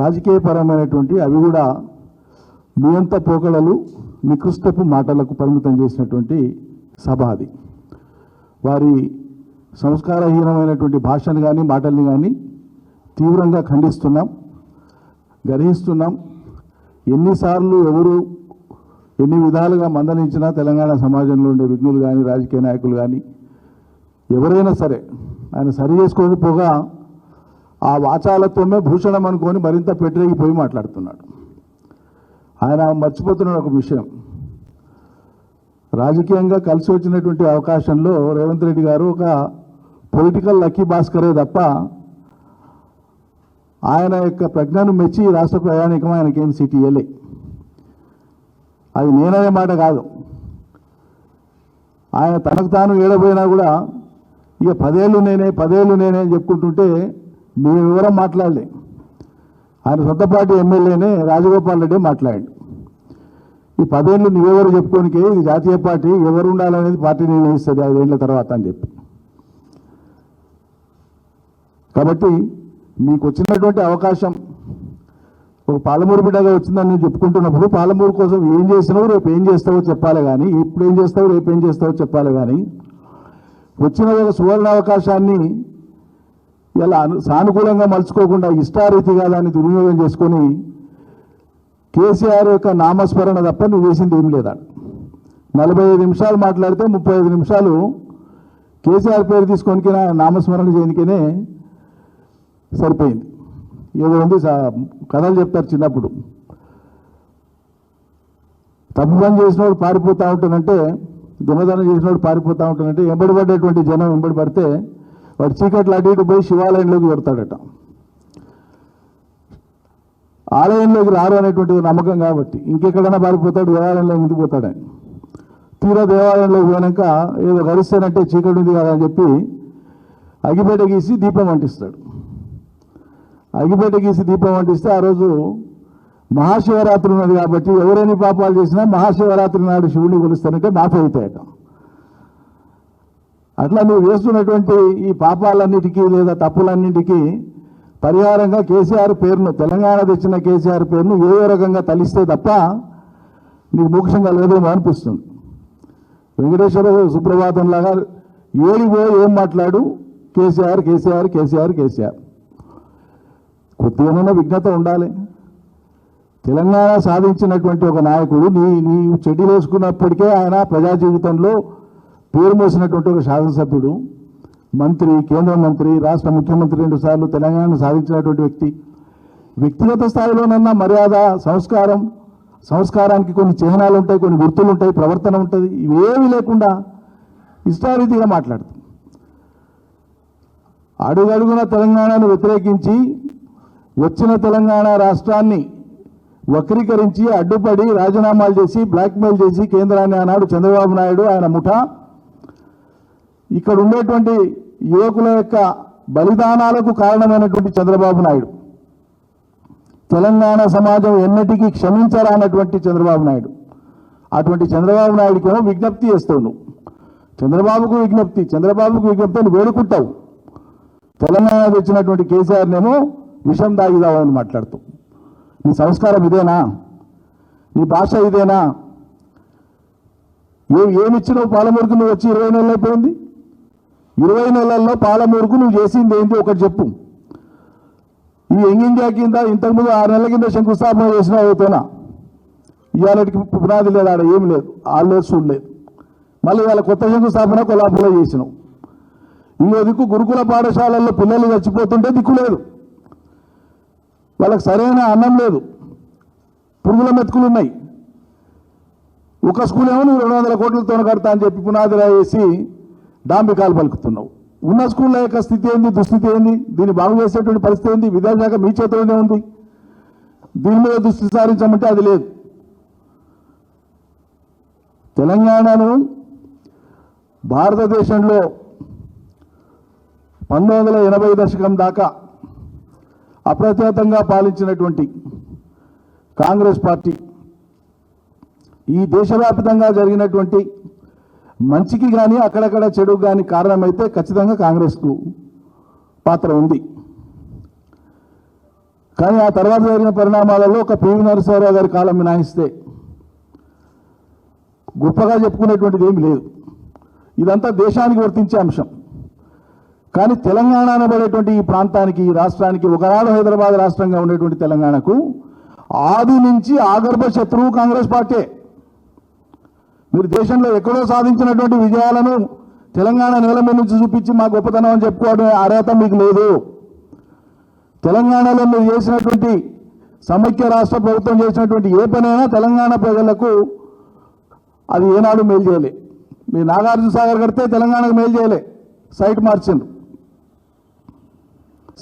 రాజకీయపరమైనటువంటి అవి కూడా నియంత పోకడలు నికృష్టపు మాటలకు పరిమితం చేసినటువంటి సభ అది. వారి సంస్కారహీనమైనటువంటి భాషను కానీ మాటల్ని కానీ తీవ్రంగా ఖండిస్తున్నాం గర్హిస్తున్నాం. ఎన్నిసార్లు ఎవరు ఎన్ని విధాలుగా మందలించినా తెలంగాణ సమాజంలో ఉండే విఘ్నులు కానీ రాజకీయ నాయకులు కానీ ఎవరైనా సరే ఆయన సరి చేసుకోకపోగా ఆ వాచాలత్వమే భూషణం అనుకొని మరింత పెట్టిరేగిపోయి మాట్లాడుతున్నాడు. ఆయన మర్చిపోతున్న ఒక విషయం. రాజకీయంగా కలిసి వచ్చినటువంటి అవకాశంలో రేవంత్ రెడ్డి గారు ఒక పొలిటికల్ లక్కీ భాస్కరే తప్ప ఆయన యొక్క ప్రజ్ఞను మెచ్చి ఈ రాష్ట్ర ప్రయాణికం ఆయనకేం సీట్ ఇవ్వలే అది నేననే మాట కాదు. ఆయన తనకు తాను ఏడబోయినా కూడా ఇక పదేళ్ళు నేనే పదేళ్ళు నేనే అని చెప్పుకుంటుంటే మీ వివరం మాట్లాడలే. ఆయన సొంత పార్టీ ఎమ్మెల్యేనే రాజగోపాల్ రెడ్డి మాట్లాడాడు. ఈ పదేళ్ళు నువ్వెవరు చెప్పుకోనికి ఇది జాతీయ పార్టీ ఎవరు ఉండాలనేది పార్టీ నిర్ణయిస్తుంది ఐదేళ్ళ తర్వాత అని చెప్పి. కాబట్టి మీకు వచ్చినటువంటి అవకాశం ఒక పాలమూరు బిడ్డగా వచ్చిందని నేను చెప్పుకుంటున్నప్పుడు పాలమూరు కోసం ఏం చేసినావు రేపు ఏం చేస్తావో చెప్పాలి కానీ ఇప్పుడు ఏం చేస్తావు రేపు ఏం చేస్తావో చెప్పాలి కానీ వచ్చిన ఒక సువర్ణ అవకాశాన్ని ఇలా అను- సానుకూలంగా మలుచుకోకుండా ఇష్టారీతిగా దాన్ని దుర్వినియోగం చేసుకొని కేసీఆర్ యొక్క నామస్మరణ తప్ప నువ్వు చేసింది ఏం లేదా? నలభై ఐదు నిమిషాలు మాట్లాడితే ముప్పై ఐదు నిమిషాలు కేసీఆర్ పేరు తీసుకొని నామస్మరణ చేయడానికనే సరిపోయింది. ఏదో ఉంది సా- కథలు చెప్తారు చిన్నప్పుడు. తప్పు పని చేసినోడు పారిపోతూ ఉంటానంటే దొంగతనం చేసినోడు పారిపోతూ ఉంటానంటే ఎంబడి పడేటువంటి జనం ఎంబడి పడితే వాడు చీకట్లు అటు ఇటు పోయి శివాలయంలోకి పెడతాడట ఆలయంలోకి రారు అనేటువంటి నమ్మకం కాబట్టి ఇంకెక్కడైనా పారిపోతాడు దేవాలయంలో ముందుకు పోతాడని తీరా దేవాలయంలోకి పోయాక ఏదో గరిస్తానంటే చీకటి ఉంది కదా అని చెప్పి అగిపేట గీసి దీపం అంటిస్తాడు. అగిపేట గీసి దీపం అంటిస్తే ఆ రోజు మహాశివరాత్రి ఉన్నది కాబట్టి ఎవరైనా పాపాలు చేసినా మహాశివరాత్రి నాడు శివుని కొలుస్తానంటే మాఫీ అవుతాయట. అట్లా నువ్వు చేస్తున్నటువంటి ఈ పాపాలన్నిటికీ లేదా తప్పులన్నిటికీ పరిహారంగా కేసీఆర్ పేరును తెలంగాణ తెచ్చిన కేసీఆర్ పేరును ఏదో రకంగా తలిస్తే తప్ప నీకు మోక్షం కలగదేమో అనిపిస్తుంది. వెంకటేశ్వర సుప్రభాతం లాగా ఏడిపో ఏం మాట్లాడు? కేసీఆర్ కేసీఆర్ కేసీఆర్ కేసీఆర్. కొద్దిగా విఘ్నత ఉండాలి. తెలంగాణ సాధించినటువంటి ఒక నాయకుడు నీ నీ చెడ్డీలు వేసుకున్నప్పటికే ఆయన ప్రజా జీవితంలో పేరు మోసినటువంటి ఒక శాసనసభ్యుడు మంత్రి కేంద్ర మంత్రి రాష్ట్ర ముఖ్యమంత్రి రెండు సార్లు తెలంగాణను సాధించినటువంటి వ్యక్తి. వ్యక్తిగత స్థాయిలోనన్నా మర్యాద సంస్కారం సంస్కారానికి కొన్ని చిహ్నాలు ఉంటాయి కొన్ని గుర్తులు ఉంటాయి ప్రవర్తన ఉంటుంది ఇవేమీ లేకుండా ఇష్టారీతిగా మాట్లాడుతుంది అడుగడుగున తెలంగాణను వ్యతిరేకించి వచ్చిన తెలంగాణ రాష్ట్రాన్ని వక్రీకరించి అడ్డుపడి రాజీనామాలు చేసి బ్లాక్మెయిల్ చేసి కేంద్రాన్ని ఆనాడు చంద్రబాబు నాయుడు ఆయన ముఠా ఇక్కడ ఉండేటువంటి యువకుల యొక్క బలిదానాలకు కారణమైనటువంటి చంద్రబాబు నాయుడు. తెలంగాణ సమాజం ఎన్నటికీ క్షమించరానటువంటి చంద్రబాబు నాయుడు. అటువంటి చంద్రబాబు నాయుడికి ఏమో విజ్ఞప్తి చేస్తావు నువ్వు చంద్రబాబుకు విజ్ఞప్తి చంద్రబాబుకు విజ్ఞప్తి అని వేడుకుంటావు. తెలంగాణ తెచ్చినటువంటి కేసీఆర్నేమో విషం దాగిదామని మాట్లాడుతూ. నీ సంస్కారం ఇదేనా? నీ భాష ఇదేనా? ఏ ఏమిచ్చినావు పాలమూరుకు? నువ్వు వచ్చి ఇరవై నెలలు అయిపోయింది. ఇరవై నెలల్లో పాలమూరుకు నువ్వు చేసింది ఏంటి ఒకటి చెప్పు. ఈ ఎంగింజా కింద ఇంతకుముందు ఆరు నెలల కింద శంకుస్థాపన చేసిన అవుతున్నా ఇవాళకి పునాది లేదు ఆడ ఏం లేదు ఆల్లేదు చూడలేదు మళ్ళీ ఇవాళ కొత్త శంకుస్థాపన కొలాపులో చేసినావు. ఇంకో దిక్కు గురుకుల పాఠశాలల్లో పిల్లలు చచ్చిపోతుంటే దిక్కు లేదు. వాళ్ళకి సరైన అన్నం లేదు. పురుగుల మెతుకులు ఉన్నాయి. ఒక స్కూల్ ఏమో నువ్వు రెండు వందల కోట్లతో కడతా అని చెప్పి పునాదిరా వేసి డాంబికాలు పలుకుతున్నావు. ఉన్న స్కూళ్ళ యొక్క స్థితి ఏంది? దుస్థితి ఏంది? దీన్ని బాగు చేసేటువంటి పరిస్థితి ఏంది? విద్యాశాఖ మీ చేతిలోనే ఉంది. దీని మీద దృష్టి సారించమంటే అది లేదు. తెలంగాణను భారతదేశంలో పంతొమ్మిది వందల ఎనభై దశకం దాకా అప్రచేతంగా పాలించినటువంటి కాంగ్రెస్ పార్టీ ఈ దేశవ్యాప్తంగా జరిగినటువంటి మంచికి కానీ అక్కడక్కడ చెడు కానీ కారణమైతే ఖచ్చితంగా కాంగ్రెస్కు పాత్ర ఉంది. కానీ ఆ తర్వాత జరిగిన పరిణామాలలో ఒక పివి నరసింహారావు గారి కాలం మినాయిస్తే గొప్పగా చెప్పుకునేటువంటిది ఏమి లేదు. ఇదంతా దేశానికి వర్తించే అంశం. కానీ తెలంగాణ అనబడేటువంటి ఈ ప్రాంతానికి ఈ రాష్ట్రానికి ఒకనాడు హైదరాబాద్ రాష్ట్రంగా ఉండేటువంటి తెలంగాణకు ఆది నుంచి ఆగర్భ శత్రువు కాంగ్రెస్ పార్టీ. మీరు దేశంలో ఎక్కడో సాధించినటువంటి విజయాలను తెలంగాణ నేల మీద నుంచి చూపించి మా గొప్పతనం అని చెప్పుకోవడం అర్హత మీకు లేదు. తెలంగాణలో మీరు చేసినటువంటి సమైక్య రాష్ట్ర ప్రభుత్వం చేసినటువంటి ఏ పనైనా తెలంగాణ ప్రజలకు అది ఏనాడు మేలు చేయలే. మీరు నాగార్జున సాగర్ కడితే తెలంగాణకు మేలు చేయలే. సైట్ మార్చిండ్రు.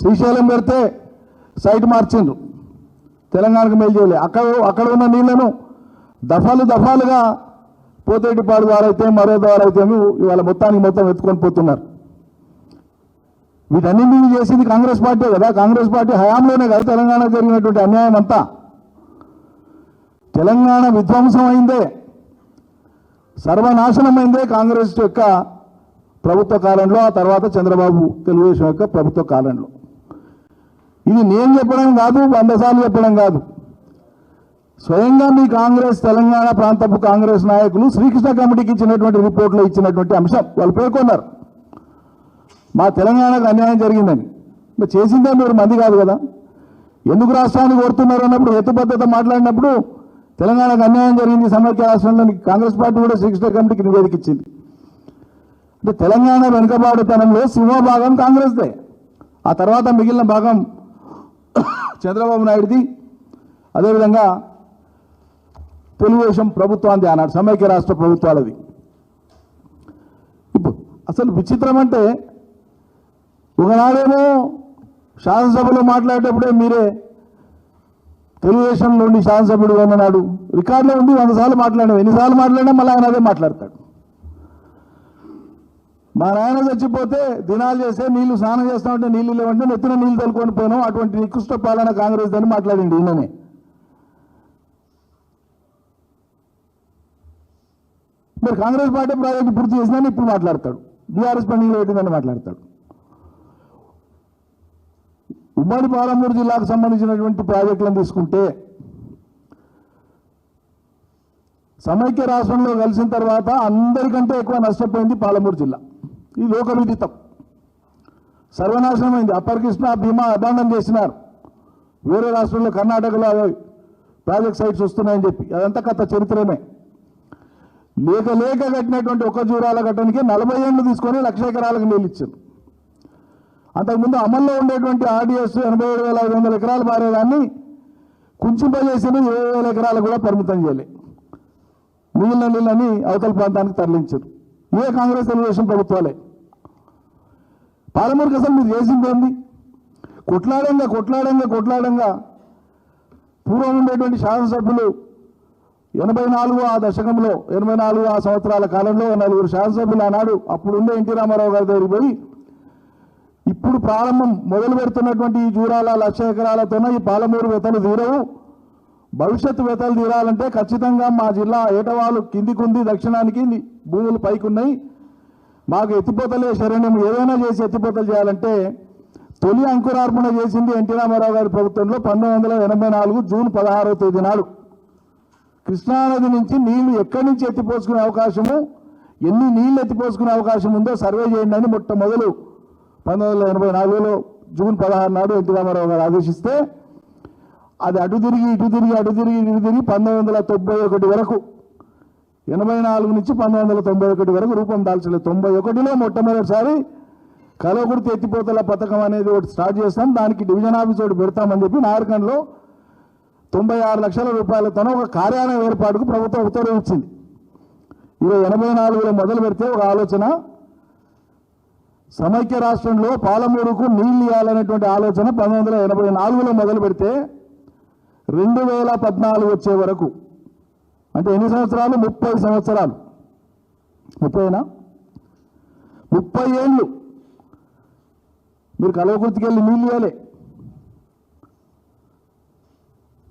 శ్రీశైలం కడితే సైట్ మార్చిండ్రు. తెలంగాణకు మేలు చేయలే. అక్కడ అక్కడ ఉన్న నీళ్ళను దఫాలు దఫాలుగా పోతేటిపాడు ద్వారా అయితే మరో ద్వారా అయితే ఇవాళ మొత్తానికి మొత్తం ఎత్తుకొని పోతున్నారు. వీటన్నింటినీ చేసింది కాంగ్రెస్ పార్టీ కదా. కాంగ్రెస్ పార్టీ హయాంలోనే కదా తెలంగాణ జరిగినటువంటి అన్యాయం అంతా. తెలంగాణ విధ్వంసం అయిందే సర్వనాశనమైందే కాంగ్రెస్ యొక్క ప్రభుత్వ కాలంలో ఆ తర్వాత చంద్రబాబు తెలుగుదేశం యొక్క ప్రభుత్వ కాలంలో. ఇది నేను చెప్పడం కాదు వంద సార్లు చెప్పడం కాదు. స్వయంగా మీ కాంగ్రెస్ తెలంగాణ ప్రాంతపు కాంగ్రెస్ నాయకులు శ్రీకృష్ణ కమిటీకి ఇచ్చినటువంటి రిపోర్ట్లో ఇచ్చినటువంటి అంశం వాళ్ళు పేర్కొన్నారు. మా తెలంగాణకు అన్యాయం జరిగిందని. మరి చేసిందే మీరు మంది కాదు కదా. ఎందుకు రాష్ట్రాన్ని కోరుతున్నారు అన్నప్పుడు హేతుబద్ధత మాట్లాడినప్పుడు తెలంగాణకు అన్యాయం జరిగింది సమైక్య రాష్ట్రంలో కాంగ్రెస్ పార్టీ కూడా శ్రీకృష్ణ కమిటీకి నివేదిక ఇచ్చింది. అంటే తెలంగాణ వెనుకబాటుతనంలో సింహభాగం కాంగ్రెస్దే. ఆ తర్వాత మిగిలిన భాగం చంద్రబాబు నాయుడుది. అదేవిధంగా తెలుగుదేశం ప్రభుత్వాన్ని అన్నాడు సమైక్య రాష్ట్ర ప్రభుత్వాలది. ఇప్పుడు అసలు విచిత్రం అంటే ఒకనాడేమో శాసనసభలో మాట్లాడేటప్పుడే మీరే తెలుగుదేశం నుండి శాసనసభ్యుడు అన్నాడు రికార్డులో ఉంది వంద సార్లు మాట్లాడాం ఎన్నిసార్లు మాట్లాడినా మళ్ళీ ఆయన అదే మాట్లాడతాడు. మా నాయన చచ్చిపోతే దినాలు చేస్తే నీళ్ళు స్నానం చేస్తా ఉంటే నీళ్ళు లేవంటే నెత్తిన నీళ్ళు తలుకొని పోయినాం అటువంటి నికృష్ట పాలన కాంగ్రెస్ అని మాట్లాడింది ఈయననే. మరి కాంగ్రెస్ పార్టీ ప్రాజెక్టు పూర్తి చేసిందని ఇప్పుడు మాట్లాడతాడు. బీఆర్ఎస్ పెండింగ్లో పెట్టిందని మాట్లాడతాడు. ఉమ్మడి పాలమూరు జిల్లాకు సంబంధించినటువంటి ప్రాజెక్టులను తీసుకుంటే సమైక్య రాష్ట్రంలో కలిసిన తర్వాత అందరికంటే ఎక్కువ నష్టపోయింది పాలమూరు జిల్లా. ఇది లోకవిదితం. సర్వనాశనమైంది. అప్పర్ కృష్ణ భీమా అబాండం చేసినారు. వేరే రాష్ట్రంలో కర్ణాటకలో ప్రాజెక్ట్ సైట్స్ వస్తున్నాయని చెప్పి. అదంతా కథ చరిత్రమే. లేక లేక కట్టినటువంటి ఒక జూరాల కట్టడానికి నలభై ఏళ్ళు తీసుకొని లక్ష ఎకరాలకు నీళ్ళు ఇచ్చారు. అంతకుముందు అమల్లో ఉండేటువంటి ఆర్డీఎస్ ఎనభై ఏడు వేల ఐదు వందల ఎకరాలు మారేదాన్ని కుంచింపజేసిన ఇరవై వేల ఎకరాలు కూడా పరిమితం చేయలే. మిగిలిన నీళ్ళని అవతల ప్రాంతానికి తరలించారు. ఏ కాంగ్రెస్ తెలుగుదేశం ప్రభుత్వాలే. పాలమూరుకి అసలు మీరు చేసింది ఏంది? కొట్లాడంగా కొట్లాడంగా కొట్లాడంగా పూర్వం ఉండేటువంటి శాసనసభ్యులు ఎనభై నాలుగు ఆ దశకంలో ఎనభై నాలుగు ఆ సంవత్సరాల కాలంలో నలుగురు శాసనసభ్యులు ఆనాడు అప్పుడుండే ఎన్టీ రామారావు గారి దగ్గరికి పోయి ఇప్పుడు ప్రారంభం మొదలు పెడుతున్నటువంటి ఈ జూరాల లక్ష ఎకరాలతోనే ఈ పాలమూరు వెతలు తీరవు. భవిష్యత్తు వెతలు తీరాలంటే ఖచ్చితంగా మా జిల్లా ఏటవాలు కిందికుంది దక్షిణానికి భూములు పైకున్నాయి. మాకు ఎత్తిపోతలే శరణ్యం. ఏదైనా చేసి ఎత్తిపోతలు చేయాలంటే తొలి అంకురార్పణ చేసింది ఎన్టీ రామారావు గారి ప్రభుత్వంలో పంతొమ్మిది వందల ఎనభై నాలుగు జూన్ పదహారవ తేదీ నాడు. కృష్ణానది నుంచి నీళ్ళు ఎక్కడి నుంచి ఎత్తిపోసుకునే అవకాశము? ఎన్ని నీళ్ళు ఎత్తిపోసుకునే అవకాశం ఉందో సర్వే చేయండి అని మొట్టమొదలు పంతొమ్మిది వందల ఎనభై నాలుగులో జూన్ పదహారు నాడు ఎన్టీ రామారావు గారు ఆదేశిస్తే అది అటు తిరిగి ఇటు తిరిగి అటు తిరిగి ఇటు తిరిగి పంతొమ్మిది వందల తొంభై ఒకటి వరకు ఎనభై నాలుగు నుంచి పంతొమ్మిది వందల తొంభై ఒకటి వరకు రూపం దాల్చలేదు. తొంభై ఒకటిలో మొట్టమొదటిసారి కలవకుర్తి ఎత్తిపోతల పథకం అనేది ఒకటి స్టార్ట్ చేస్తాం దానికి డివిజన్ ఆఫీస్ ఒకటి పెడతామని చెప్పి నాయకంలో తొంభై ఆరు లక్షల రూపాయలతో ఒక కార్యాలయం ఏర్పాటుకు ప్రభుత్వం ఉత్తర్వు ఇచ్చింది. ఇరవై ఎనభై నాలుగులో మొదలు పెడితే ఒక ఆలోచన సమైక్య రాష్ట్రంలో పాలమూరుకు నీళ్ళు ఇవ్వాలనేటువంటి ఆలోచన పంతొమ్మిది వందల ఎనభై నాలుగులో మొదలు పెడితే రెండు వేల పద్నాలుగు వచ్చే వరకు అంటే ఎన్ని సంవత్సరాలు? ముప్పై సంవత్సరాలు. ముప్పైనా? ముప్పై ఏళ్ళు. మీరు కలవకుర్తికి వెళ్ళి నీళ్ళు ఇవ్వలే.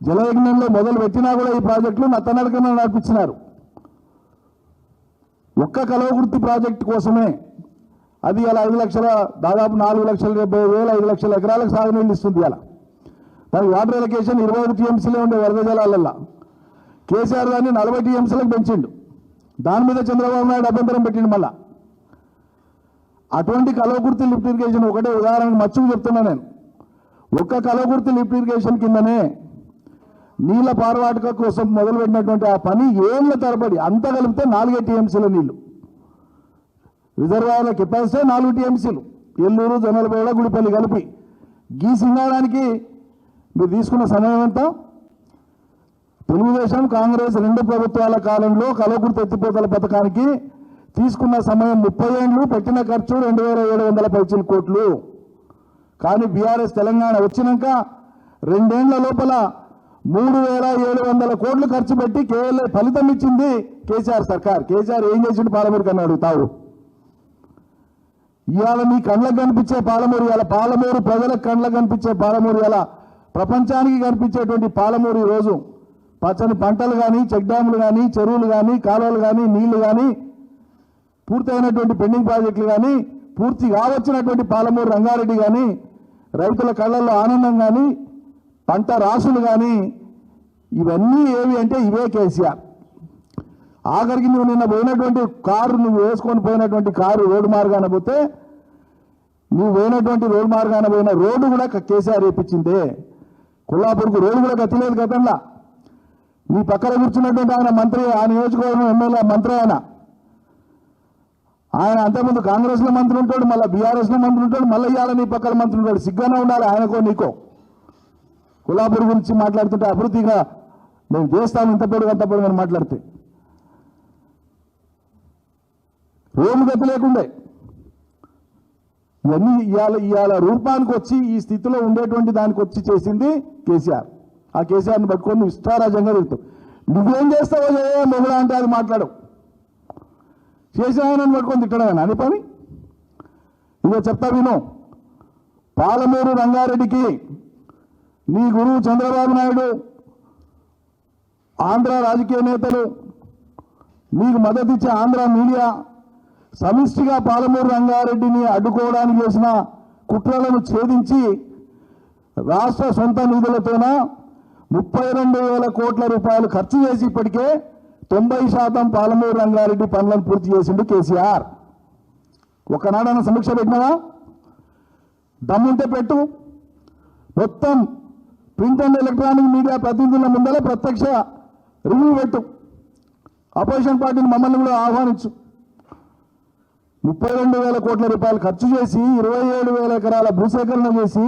జలయజ్ఞంలో మొదలు పెట్టినా కూడా ఈ ప్రాజెక్టులు నత్తనడకన నడిపించినారు ఒక్క కలవకుర్తి ప్రాజెక్టు కోసమే అది అలా ఐదు లక్షల దాదాపు నాలుగు లక్షల డెబ్బై వేల ఐదు లక్షల ఎకరాలకు సాగునీళ్ళు ఇస్తుంది అలా దానికి వాటర్ ఎలకేషన్ ఇరవై ఐదు టీఎంసీలే ఉండే వరద జలాలల్లో. కేసీఆర్ దాన్ని నలభై టీఎంసీలకు పెంచిండు. దాని మీద చంద్రబాబు నాయుడు అభ్యంతరం పెట్టిండు మళ్ళా. అటువంటి కలవకుర్తి లిఫ్ట్ ఇరిగేషన్ ఒకటే ఉదాహరణకు మచ్చుకు చెప్తున్నా నేను. ఒక్క కలవకుర్తి లిఫ్ట్ ఇరిగేషన్ కిందనే నీళ్ళ పారవాటక కోసం మొదలుపెట్టినటువంటి ఆ పని ఏళ్ళ తరబడి అంతా కలిపితే నాలుగే టీఎంసీల నీళ్ళు రిజర్వాయర్ల కెపాసిటీ నాలుగు టీఎంసీలు. ఎల్లూరు జొన్నలపేట గుడిపల్లి కలిపి గీ సింగాడానికి మీరు తీసుకున్న సమయం ఎంత? తెలుగుదేశం కాంగ్రెస్ రెండు ప్రభుత్వాల కాలంలో కలవకుర్తి ఎత్తిపోతల పథకానికి తీసుకున్న సమయం ముప్పై ఏళ్ళు పెట్టిన ఖర్చు రెండు వేల ఏడు వందల పైచీల కోట్లు. కానీ బీఆర్ఎస్ తెలంగాణ వచ్చినాక రెండేళ్ళ లోపల మూడు వేల ఏడు వందల కోట్లు ఖర్చు పెట్టి కేవలం ఫలితం ఇచ్చింది కేసీఆర్ సర్కార్. కేసీఆర్ ఏం చేసిండు పాలమూరు కన్నా అడుగుతావు ఇవాళ నీ కళ్ళకు కనిపించే పాలమూరు ఇవాళ పాలమూరు ప్రజలకు కళ్ళకు కనిపించే పాలమూరు ఇవాళ ప్రపంచానికి కనిపించేటువంటి పాలమూరు ఈరోజు. రోజు పచ్చని పంటలు కానీ చెక్ డ్యాములు కానీ చెరువులు కానీ కాలువలు కానీ నీళ్ళు కానీ పూర్తయినటువంటి పెండింగ్ ప్రాజెక్టులు కానీ పూర్తి కావచ్చినటువంటి పాలమూరు రంగారెడ్డి కానీ రైతుల కళ్ళల్లో ఆనందం కానీ పంట రాసులు కానీ ఇవన్నీ ఏవి అంటే ఇవే కేసీఆర్. ఆఖరికి నువ్వు నిన్న పోయినటువంటి కారు నువ్వు వేసుకొని పోయినటువంటి కారు రోడ్డు మార్గాన పోతే నువ్వు పోయినటువంటి రోడ్డు మార్గాన పోయిన రోడ్డు కూడా కేసీఆర్ వేపించిందే. కొల్లాపూర్కు రోడ్డు కూడా కట్టలేదు గతంలో. నీ పక్కన కూర్చున్నటువంటి ఆయన మంత్రి ఆ నియోజకవర్గం ఎమ్మెల్యే మంత్రి ఆయన. ఆయన అంతకుముందు కాంగ్రెస్లో మంత్రి ఉంటాడు మళ్ళీ బీఆర్ఎస్లో మంత్రి ఉంటాడు మళ్ళీ ఇవాళ నీ పక్కన మంత్రి ఉంటాడు. సిగ్గానే ఉండాలి ఆయనకో నీకో. కొల్లాపూర్ గురించి మాట్లాడుతుంటే అభివృద్ధిగా మేము చేస్తాం ఇంత పొడుగు అంత పొడుగు అని మాట్లాడితే. రోము గతి లేకుండే. ఇవన్నీ ఇవాళ ఇవాళ రూపానికి వచ్చి ఈ స్థితిలో ఉండేటువంటి దానికి వచ్చి చేసింది కేసీఆర్. ఆ కేసీఆర్ని పట్టుకొని నువ్వు ఇష్టారాజ్యంగా తిరుగుతావు నువ్వేం చేస్తావో చేయో మొగుడా అంటే అది మాట్లాడవు. చేసిన ఆయనను పట్టుకొని తిట్టడమేనా అని పని? ఇదో చెప్తా విను. పాలమూరు రంగారెడ్డికి మీ గురువు చంద్రబాబు నాయుడు ఆంధ్ర రాజకీయ నేతలు మీకు మద్దతు ఇచ్చే ఆంధ్ర మీడియా సమిష్టిగా పాలమూరు రంగారెడ్డిని అడ్డుకోవడానికి చేసిన కుట్రలను ఛేదించి రాష్ట్ర సొంత నిధులతోన ముప్పై రెండు వేల కోట్ల రూపాయలు ఖర్చు చేసి ఇప్పటికే తొంభై శాతం పాలమూరు రంగారెడ్డి పనులను పూర్తి చేసిండు కేసీఆర్. ఒకనాడన సమీక్ష పెట్టినావా? దమ్ముంటే పెట్టు. మొత్తం ప్రింట్ అండ్ ఎలక్ట్రానిక్ మీడియా ప్రతినిధుల ముందర ప్రత్యక్ష రివ్యూ పెట్టు. అపోజిషన్ పార్టీని మమ్మల్ని కూడా ఆహ్వానించు. ముప్పై రెండు వేల కోట్ల రూపాయలు ఖర్చు చేసి ఇరవై ఏడు వేల ఎకరాల భూసేకరణ చేసి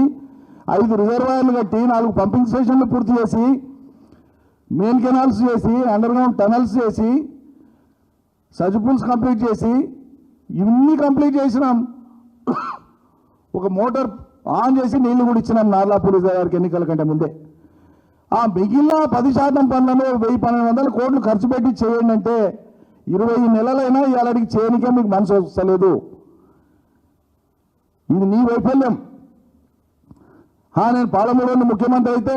ఐదు రిజర్వాయర్లు కట్టి నాలుగు పంపింగ్ స్టేషన్లు పూర్తి చేసి మెయిన్ కెనాల్స్ చేసి అండర్ గ్రౌండ్ టనల్స్ చేసి సజ్పుల్స్ కంప్లీట్ చేసి ఇవన్నీ కంప్లీట్ చేసినాం. ఒక మోటార్ ఆన్ చేసి నీళ్ళు కూడా ఇచ్చినాం నార్లాపూర్ గారికి ఎన్నికల కంటే ముందే. ఆ మిగిలిన పది శాతం పనులను వెయ్యి పన్నెండు వందల కోట్లు ఖర్చు పెట్టి చేయండి అంటే ఇరవై నెలలైనా ఇవాళకి చేయనికే మీకు మనసు వస్తలేదు. ఇది నీ వైఫల్యం. నేను పాలమూరుని ముఖ్యమంత్రి అయితే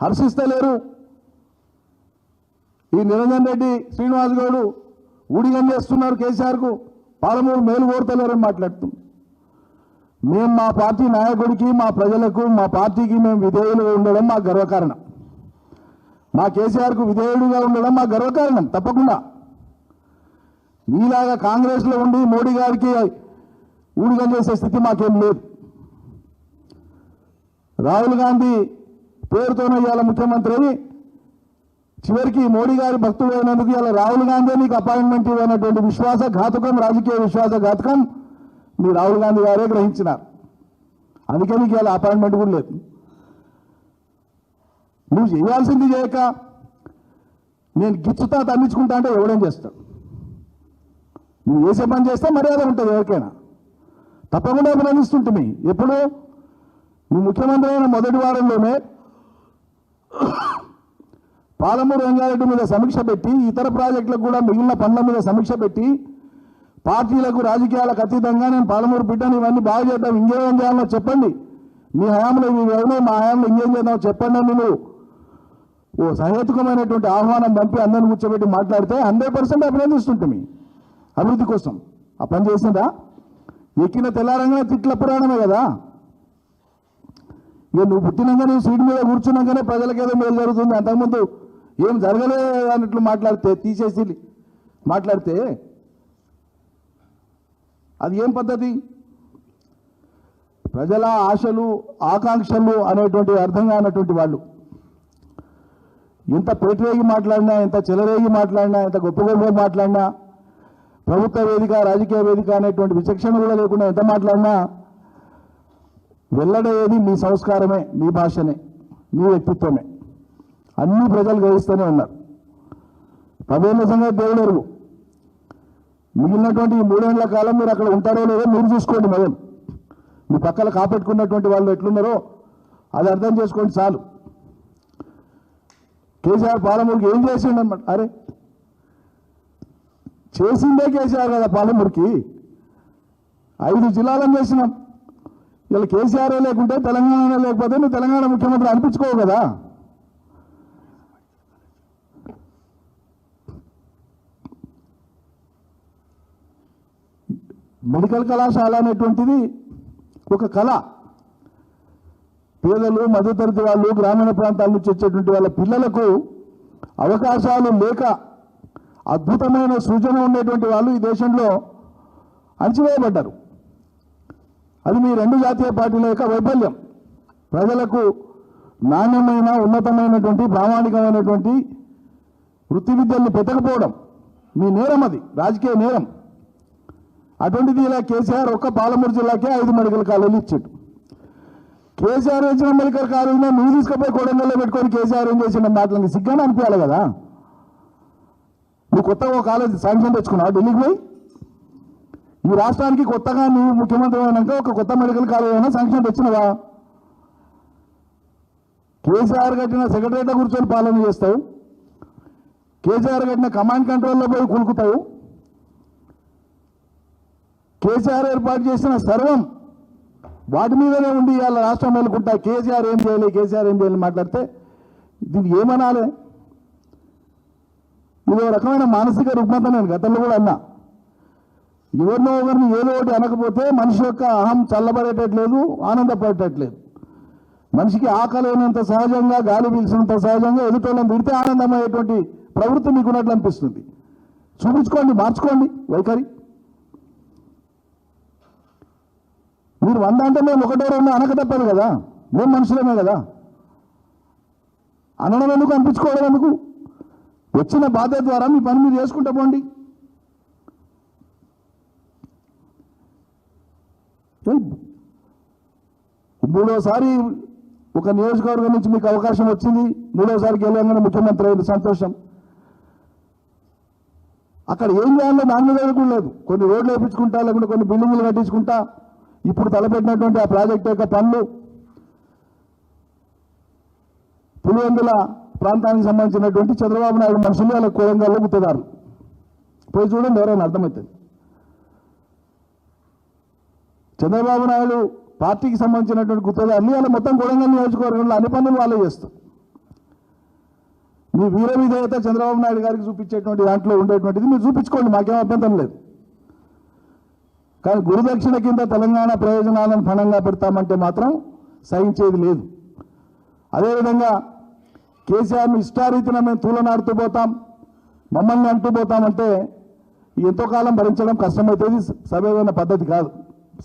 హర్షిస్తలేరు. ఈ నిరంజన్ రెడ్డి శ్రీనివాస్ గౌడు ఊడిగం చేస్తున్నారు కేసీఆర్కు. పాలమూరు మేలు కోరుతలేరని మాట్లాడుతుంది మేము మా పార్టీ నాయకుడికి మా ప్రజలకు మా పార్టీకి మేము విధేయులుగా ఉండడం మా గర్వకారణం. మా కేసీఆర్కు విధేయుడిగా ఉండడం మా గర్వకారణం తప్పకుండా. నీలాగా కాంగ్రెస్లో ఉండి మోడీ గారికి ఊడిగం చేసే స్థితి మాకేం లేదు. రాహుల్ గాంధీ పేరుతోనే ఇవాళ ముఖ్యమంత్రి చివరికి మోడీ గారి భక్తుడు అయినందుకు ఇలా రాహుల్ గాంధీ నీకు అపాయింట్మెంట్ ఇవ్వనటువంటి విశ్వాస ఘాతకం రాజకీయ విశ్వాస ఘాతకం మీ రాహుల్ గాంధీ గారే గ్రహించినారు. అందుకే నీకు ఇలా అపాయింట్మెంట్ కూడా లేదు. నువ్వు చేయాల్సింది చేయక నేను గిచ్చుతా తన్నించుకుంటా అంటే ఎవడేం చేస్తాడు? నువ్వు చేసే పని చేస్తే మర్యాద ఉంటుంది ఎవరికైనా. తప్పకుండా అభినందిస్తుంటుంది ఎప్పుడు? నువ్వు ముఖ్యమంత్రి అయిన మొదటి వారంలోనే పాలమూరు రంగారెడ్డి మీద సమీక్ష పెట్టి ఇతర ప్రాజెక్టులకు కూడా మిగిలిన పనుల మీద సమీక్ష పెట్టి పార్టీలకు రాజకీయాలకు అతీతంగా నేను పాలమూరు బిడ్డను ఇవన్నీ బాగు చేద్దాం ఇంకేం చేయాలో చెప్పండి. మీ హయాంలో ఇవి ఎవరో మా హయాంలో ఇంకేం చేద్దాం చెప్పండి అని నువ్వు ఓ సహేతుకమైనటువంటి ఆహ్వానం పంపి అందరిని కూర్చోబెట్టి మాట్లాడితే హండ్రెడ్ పర్సెంట్ అభినందిస్తుంటుంది అభివృద్ధి కోసం. ఆ పని చేసిందా? ఎక్కిన తెల్లారంగా తిట్ల పురాణమే కదా. ఇక నువ్వు పుట్టినాకనే సీట్ మీద కూర్చున్నాకనే ప్రజలకు ఏదో మేలు జరుగుతుంది. అంతకుముందు ఏం జరగలేదు అన్నట్లు మాట్లాడితే తీసేసి మాట్లాడితే అది ఏం పద్ధతి? ప్రజల ఆశలు ఆకాంక్షలు అనేటువంటి అర్థం కానటువంటి వాళ్ళు. ఎంత పేటరేగి మాట్లాడినా ఎంత చెలరేగి మాట్లాడినా ఎంత గొప్ప గొప్ప మాట్లాడినా ప్రభుత్వ వేదిక రాజకీయ వేదిక అనేటువంటి విచక్షణ కూడా లేకుండా ఎంత మాట్లాడినా వెల్లడేది మీ సంస్కారమే మీ భాషనే మీ వ్యక్తిత్వమే. అన్ని ప్రజలు గ్రహిస్తూనే ఉన్నారు. పదేళ్ళ సంగతి దేవుడు మిగిలినటువంటి ఈ మూడేళ్ళ కాలం మీరు అక్కడ ఉంటారో లేదో మీరు చూసుకోండి మొదలు మీ పక్కన కాపెట్టుకున్నటువంటి వాళ్ళు ఎట్లున్నారో అది అర్థం చేసుకోండి చాలు. కేసీఆర్ పాలమూరుకి ఏం చేసిండు అనమాట అరే చేసిందే కేసీఆర్ కదా పాలమూరుకి. ఐదు జిల్లాలను చేసినాం. ఇలా కేసీఆర్ లేకుంటే తెలంగాణ లేకపోతే నువ్వు తెలంగాణ ముఖ్యమంత్రి అనిపించుకోవు కదా. మెడికల్ కళాశాల అనేటువంటిది ఒక కళ. పేదలు మధ్యతరగతి వాళ్ళు గ్రామీణ ప్రాంతాల నుంచి వచ్చేటువంటి వాళ్ళ పిల్లలకు అవకాశాలు లేక అద్భుతమైన సృజన ఉండేటువంటి వాళ్ళు ఈ దేశంలో అణచివేయబడ్డారు. అది మీ రెండు జాతీయ పార్టీల యొక్క వైఫల్యం. ప్రజలకు నాణ్యమైన ఉన్నతమైనటువంటి ప్రామాణికమైనటువంటి వృత్తి విద్యల్ని పెట్టకపోవడం మీ నేరం అది రాజకీయ నేరం. అటువంటిది ఇలా కేసీఆర్ ఒక్క పాలమూరు జిల్లాకే ఐదు మెడికల్ కాలేజీలు ఇచ్చాడు. కేసీఆర్ ఇచ్చిన మెడికల్ కాలేజీలో నువ్వు తీసుకుపోయి కొడంగల్లో పెట్టుకొని కేసీఆర్ ఏం చేసిన మాటలకి సిగ్గానే అనిపించాలి కదా. నువ్వు కొత్తగా ఒక కాలేజ్ శాంక్షన్ తెచ్చుకున్నావు ఢిల్లీకి పోయి? ఈ రాష్ట్రానికి కొత్తగా నువ్వు ముఖ్యమంత్రి అయినాక ఒక కొత్త మెడికల్ కాలేజ్ అయినా శాంక్షన్ తెచ్చినవా? కేసీఆర్ కట్టిన సెక్రటరీతో కూర్చొని పాలన చేస్తావు. కేసీఆర్ కట్టిన కమాండ్ కంట్రోల్లో పోయి కులుకుతావు. కేసీఆర్ ఏర్పాటు చేసిన సర్వం వాటి మీదనే ఉండి ఇవాళ రాష్ట్రం వెళ్ళుకుంటా కేసీఆర్ ఏం చేయాలి కేసీఆర్ ఏం చేయాలి మాట్లాడితే దీన్ని ఏమనాలి? ఇది ఒక రకమైన మానసిక రుగ్మత నేను గతంలో కూడా అన్నా. ఎవరినో ఒకరిని ఏదో ఒకటి అనకపోతే మనిషి యొక్క అహం చల్లబడేటట్లేదు ఆనందపడేటట్లేదు. మనిషికి ఆకలి అయినంత సహజంగా గాలి పీల్చినంత సహజంగా ఎదుటోళ్ళని విడితే ఆనందమయ్యేటువంటి ప్రవృత్తి మీకు ఉన్నట్లు అనిపిస్తుంది. చూపించుకోండి మార్చుకోండి వైఖరి. మీరు వంద అంటే మేము ఒకటో రెండు అనక తప్పదు కదా. మేము మనుషులమే కదా. అనడం ఎందుకు? అనిపించుకోవడం ఎందుకు? వచ్చిన బాధ్యత ద్వారా మీ పని మీరు చేసుకుంటా పోండి. మూడోసారి ఒక నియోజకవర్గం నుంచి మీకు అవకాశం వచ్చింది. మూడోసారి గెలవంగానే ముఖ్యమంత్రి అయింది సంతోషం. అక్కడ ఏం చేయాలో దాని మీద కూడా లేదు. కొన్ని రోడ్లు వేయించుకుంటా లేకుంటే కొన్ని బిల్డింగ్లు కట్టించుకుంటా ఇప్పుడు తలపెట్టినటువంటి ఆ ప్రాజెక్ట్ యొక్క పనులు పులివెందుల ప్రాంతానికి సంబంధించినటువంటి చంద్రబాబు నాయుడు మనుషులు వాళ్ళ కూలంగాల్లో గుర్తుదారు పోయి చూడండి ఎవరైనా అర్థమవుతుంది చంద్రబాబు నాయుడు పార్టీకి సంబంధించినటువంటి గుర్తుదారులు వాళ్ళు మొత్తం కొడంగల్ నియోజకవర్గంలో అన్ని పనులు వాళ్ళే చేస్తారు. మీ వీర విధేయత చంద్రబాబు నాయుడు గారికి చూపించేటువంటి దాంట్లో ఉండేటువంటిది మీరు చూపించుకోండి మాకేం అభ్యంతరం లేదు. కానీ గురుదక్షిణ కింద తెలంగాణ ప్రయోజనాలను ఫలంగా పెడతామంటే మాత్రం సహించేది లేదు. అదేవిధంగా కేసీఆర్ని ఇష్టారీతిన మేము తూలనాడుతూ పోతాం మమ్మల్ని అంటూ పోతామంటే ఎంతో కాలం భరించడం కష్టమవుతుంది సభ్యమైన పద్ధతి కాదు.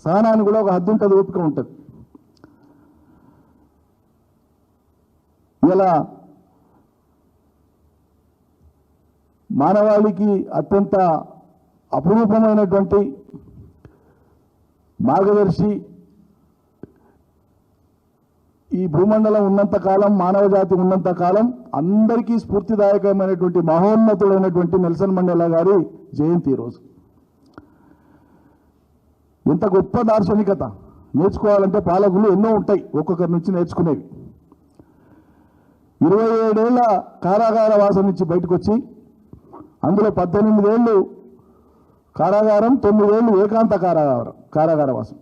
సహనానికి కూడా ఒక హద్దు ఉంటుంది ఓపిక ఉంటుంది. ఇలా మానవాళికి అత్యంత అపురూపమైనటువంటి మార్గదర్శి ఈ భూమండలం ఉన్నంత కాలం మానవ జాతి ఉన్నంత కాలం అందరికీ స్ఫూర్తిదాయకమైనటువంటి మహోన్నతుడైనటువంటి నెల్సన్ మండేలా గారి జయంతి ఈరోజు ఎంత గొప్ప దార్శనికత. నేర్చుకోవాలంటే పాలకులు ఎన్నో ఉంటాయి ఒక్కొక్కరి నుంచి నేర్చుకునేవి. ఇరవై ఏడేళ్ళ కారాగార వాసం నుంచి బయటకు వచ్చి అందులో పద్దెనిమిదేళ్ళు కారాగారం తొమ్మిదేళ్ళు ఏకాంత కారాగారం కారాగారవాసం